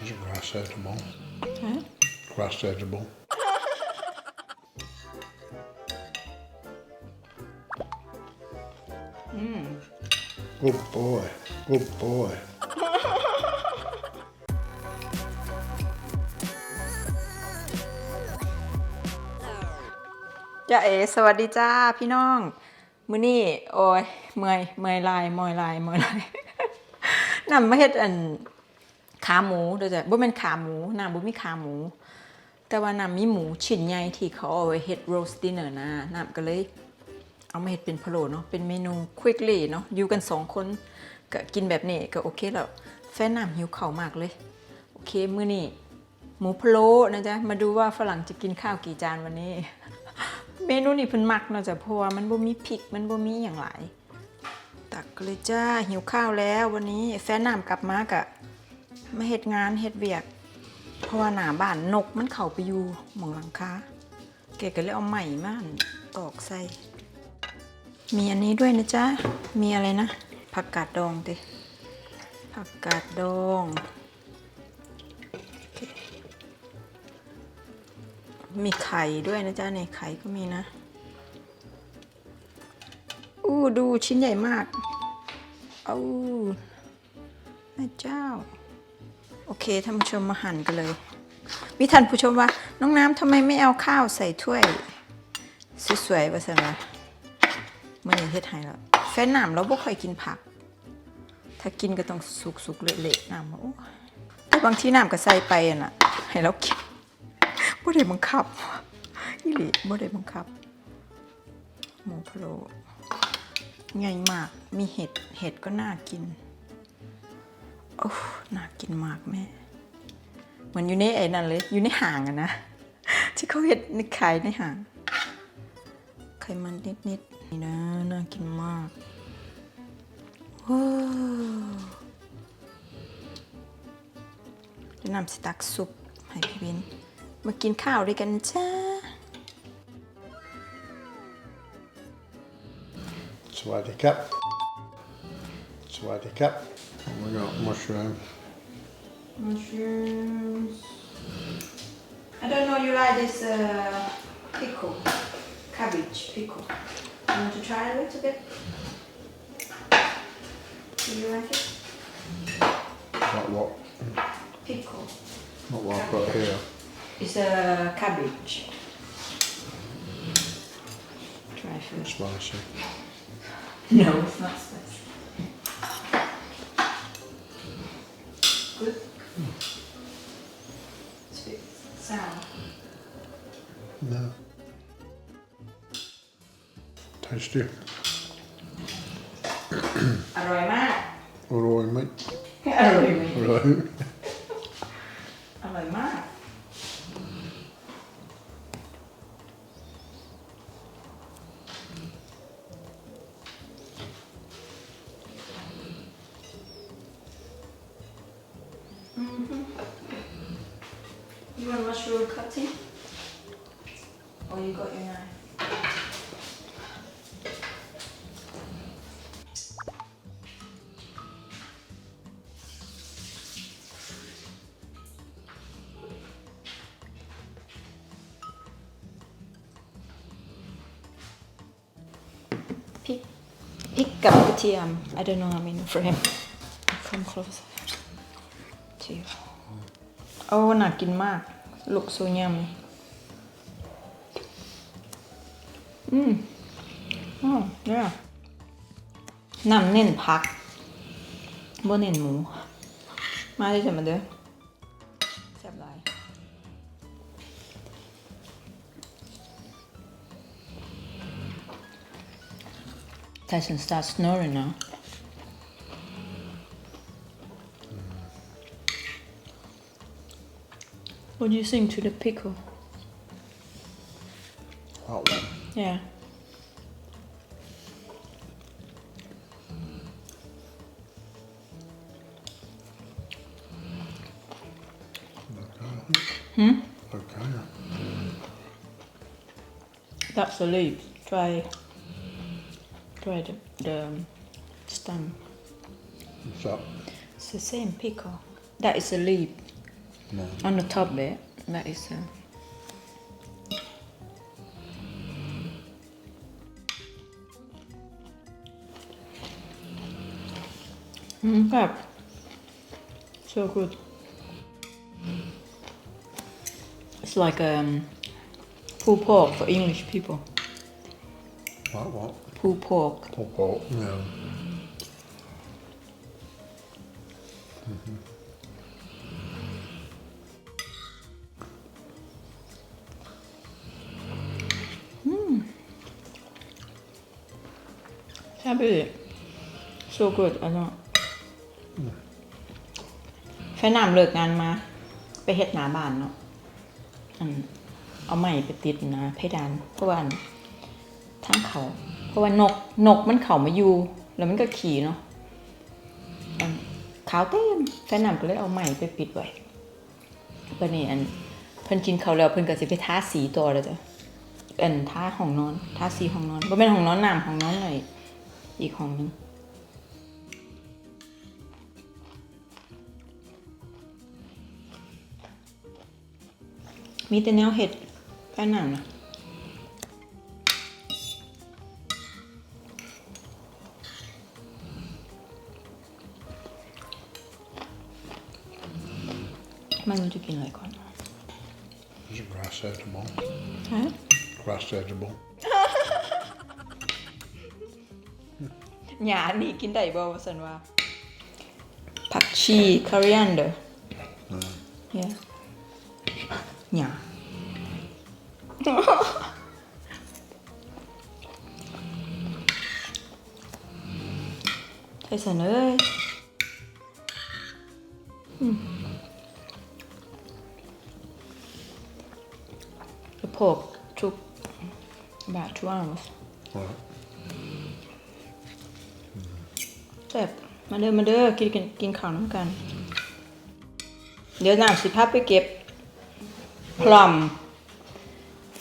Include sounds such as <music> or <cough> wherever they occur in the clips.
There's a grass edible. Huh? Grass edible. Good boy. Good boy. จ้าเอสวัสดีจ้าพี่น้อง มื้อนี้โอ้ยเมื่อยเมื่อยลายเมื่อยลายเมื่อยลายนำมาเฮ็ดอัน ขาหมูเด้อจ้ะบ่แม่นขาหมูน้ำบ่มีขาหมู แต่ว่าน้ำมีหมูชิ้นใหญ่ที่เขาเอาไว้เฮ็ดโรสต์ดินเนอร์นะน้ำก็เลย เอามาเฮ็ดเป็นพะโล้เนาะเป็นเมนูควิกลี่เนาะอยู่กันสองคนก็กินแบบนี้ก็โอเคแล้วแฟนน้ำหิวข้าวมากเลย โอเคมื้อนี้หมูพะโล้นะจ๊ะมาดูว่าฝรั่งจะกินข้าวกี่จานวันนี้ เมนูนี้เพิ่นมักเนาะจ้ะเพราะว่ามันบ่มีพริกมันบ่มีหยังหลายตักเลยจ้าหิวข้าวแล้ววันนี้แฟนน้ำกลับมากะ มาเฮ็ดงานเฮ็ดเวียก เพราะว่าหนาบ้านนกมันเข้าไปอยู่หมองหลังคาแกก็เลยเอาใหม่มาอั่นตอกใส่ มีอันนี้ด้วยนะจ๊ะ มีอะไรนะ ผักกาดดองติผักกาดดองมีไข่ด้วยนะจ๊ะในไข่ก็มีนะ อู้ดูชิ้นใหญ่มากเอาแม่เจ้า โอเคท่านผู้ชมมาหั่นกันเลย มีท่านผู้ชมว่า น้องน้ำทำไมไม่เอาข้าวใส่ถ้วยสวยๆวะสันวะมื่อนี้เฮ็ดให้แล้วแฟนหน้ำเราบ่ค่อยกินผัก ถ้ากินก็ต้องสุกๆเละๆหน้ำโอ้แต่บางที่น้ำก็ใส่ไปอะน่ะ ให้เรากินบ่ได้บังคับอีหลีบ่ได้บังคับ หมูพะโล้ใหญ่มากมีเห็ดเห็ดก็น่ากิน โอ้น่ากินมากแม่ เหมือนอยู่ในไอ้นั่นเลย อยู่ในห่างอะนะ ที่เขาเห็ดในขายในห่าง ไขมันนิดๆ นี่นะ น่ากินมากว้าวจะนำสตักซุปให้พี่วิน มากินข้าวด้วยกันจ้า Swaddy cup. Swaddy cup. And we got mushroom. Mushrooms. I don't know you like this uh, pickle, cabbage pickle. You want to try a little bit? Do you like it? Not what, Pickle. not what I've got here. It's a cabbage. Try first. Spicy. No, it's not spicy. Good. It's a bit sour. No. Tasty. อร่อยมาก Alright, mate. อร่อยไหม Right. อ You want mushroom cutting? Or you got your knife? Pick, pick กับกระเทียม I don't know I mean for him come closer to you โอ้หนักกินมาก ลูกซูยำอืมอ๋อเนี่ยน้ำเน้นผักบ่เน้นหมู มาได้จะมาเด้อแซ่บหลาย Tyson starts snoring now. What do you think to the pickle? Hot one. Yeah. Okay. Okay. That's the leaf. Try. Try the, the um, stem. What's that? It's the same pickle. That is a leaf. No. on the top bit that is uh, mm, crap. so good it's like um pulled pork for English people Like what? pulled pork Pop out. Yeah. Happy. So good อร่อยแฟนน้ำเลิกงานมา ไปเฮ็ดหนาบ้านเนาะอันเอาไม้ไปติดนะเพดานเพราะว่าอันทางเขา เพราะว่านกนกมันเข้ามาอยู่แล้วมันก็ขี่เนาะขาวเต็มแฟนน้ำก็เลยเอาไม้ไปปิดไว้เพิ่นนี่อันเพิ่นกินเขาแล้วเพิ่นก็สิไปทาสีตัวเลยจ้ะอันทาห้องนอนทาสีห้องนอนบ่แม่นห้องนอนน้ำห้องนอนเลย อีกห้องหนึงมีแต่แนวเห็ดแค่นั้นนะไม่รู้จะกินอะไรก่อน It's a grass edible. ฮะ Grass edible. หยานี่กินได้บ่ว่าสันว่าผักชี coriander yeah หยาไทสันเอ้ยอืม The pork took about two hours Right. แซ่บมาเด้อมาเด้อกินกินกินข้าวน้ำกัน เดี๋ยวน้ำสิพาไปเก็บพลัม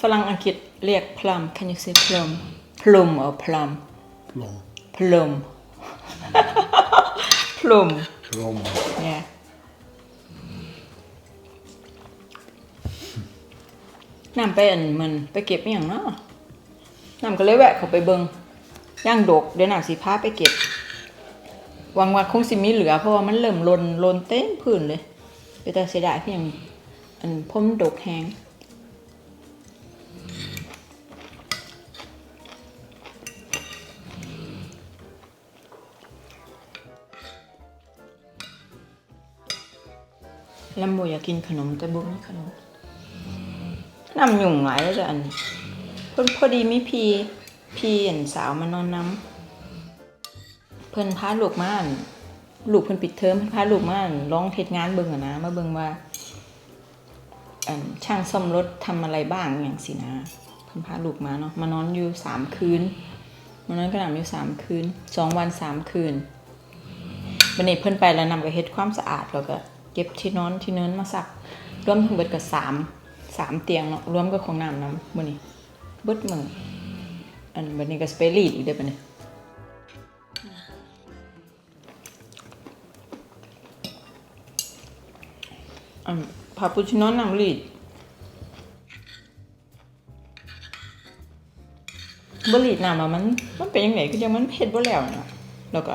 ฝรั่งอังกฤษเรียกพลัม can you say plum plum or plum Plum. plum plum Plum. yeah น้ำไปอันมันไปเก็บอหย่างเนาะน้ำก็เลยแวะเขาไปเบิงย่างดกเดี๋ยวน้ำสิพาไปเก็บ หวังว่าคงสิมีเหลือเพราะว่ามันเริ่มลนลนเต็มพื้นเลยไปแต่เสียดายที่ยังอันพ่มดกแหงลำโบอยากกินขนมแต่บุมีขนมน้ำหยุ่งหลายแล้วจะอันเพิ่นพอดีมีพีพีอันสาวมานอนน้ำ พิ่นพาลูกมานลูกเพิ่นปิดเทอมเพิ่นพาลูกมาอั่นลองเฮ็ดงานเบิ่งอะนะมาเบิ่งว่าอันช่างซ่อมรถทำอะไรบ้างอย่างสินะเพิ่นพาลูกมาเนาะมานอนอยู่สามคืนมานอนกระหน่ำอยู่สามคืนสองวันสามคืนวันนี้เพิ่นไปแล้วนำไปเฮ็ดความสะอาดแล้วก็เก็บที่นอนที่เนินมาซักรวมทั้งเบิดก็สามสามเตียงเนาะรวมกับของน้ำนํมื้อนี้เบิดมื้ออันบัดนี้ก็สเปรีดอีกเด้อบัดนี้ อันพาปูชิโน่น้ำรีดบรีดน้ำอะมันมันเป็นยังไงคือจังมันเผ็ดบ่แล้วเนาะแล้วก็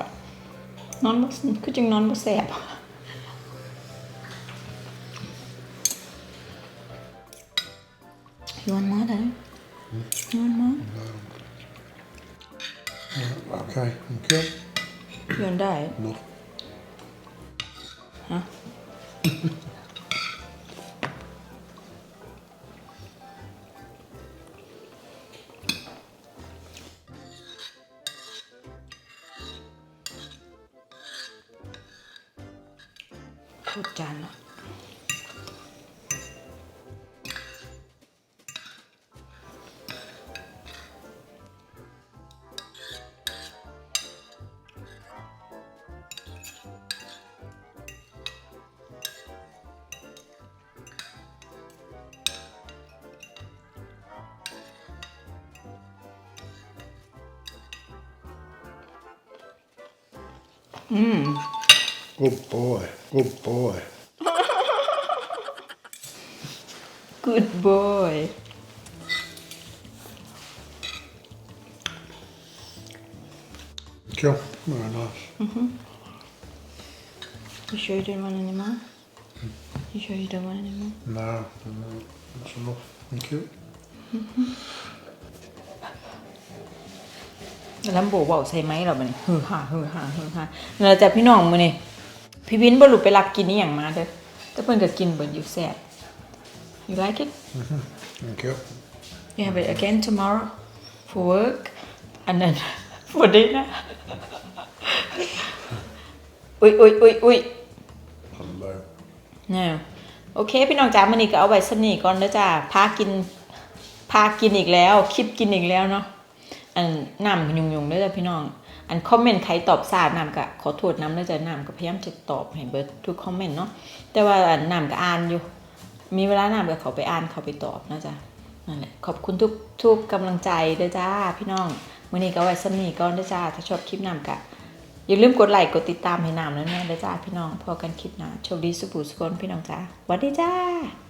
นอนบ่คือจังนอนบ่แซ่บยวนมาได้ยวนมา Okay. Thank you. ยวนได้ No. ฮะ Mm. Good boy. Good boy. <laughs> Good boy. Sure, very nice. Mm-hmm. You sure you don't want any more? You sure you don't want any more? No, no, that's enough. Thank you. Mm-hmm. ล้วโบบอกใส่ไหมเราบัดนี้ฮือฮ่าฮือฮ่าฮือฮ่าเราจะพี่น้องมื้อนี้พี่วินบ่รู้ไปลักกินอีหยังมาเด้อแต่เพิ่นก็กินเบิดอยู่แซ่บ you like it Thank you. you have it again tomorrow for work and then for dinner อุ้ยอุ้ยอุ้ยอุ้ย Hello. นะโอเค พี่น้องจ๋ามื้อนี้ก็เอาไว้สำนี้ก่อนเด้อจ้าพากิน พากินอีกแล้ว คลิปกินอีกแล้วเนาะ อันน้ำก็ยุ่งๆเด้จ้าพี่น้อง อันคอมเมนต์ใครตอบสาดน้ำก็ขอโทษน้ำเด้จ้าน้ำก็พยายามจะตอบให้เบิร์ดทุกคอมเมนต์เนาะแต่ว่าน้ำก็อ่านอยู่ มีเวลาน้ำก็เขาไปอ่านเขาไปตอบนะจ๊ะนั่นแหละขอบคุณทุกทุกกำลังใจเด้อจ้าพี่น้องมื้อนี้ก็ไว้สนีก่อนเด้อจ้าถ้าชอบคลิปน้ำก็อย่าลืมกดไลค์กดติดตามให้น้ำนั้นแม่เด้อจ้าพี่น้องพอกันคลิปหน้าโชคดีสุขสุขนพี่น้องจ้าสวัสดีจ้า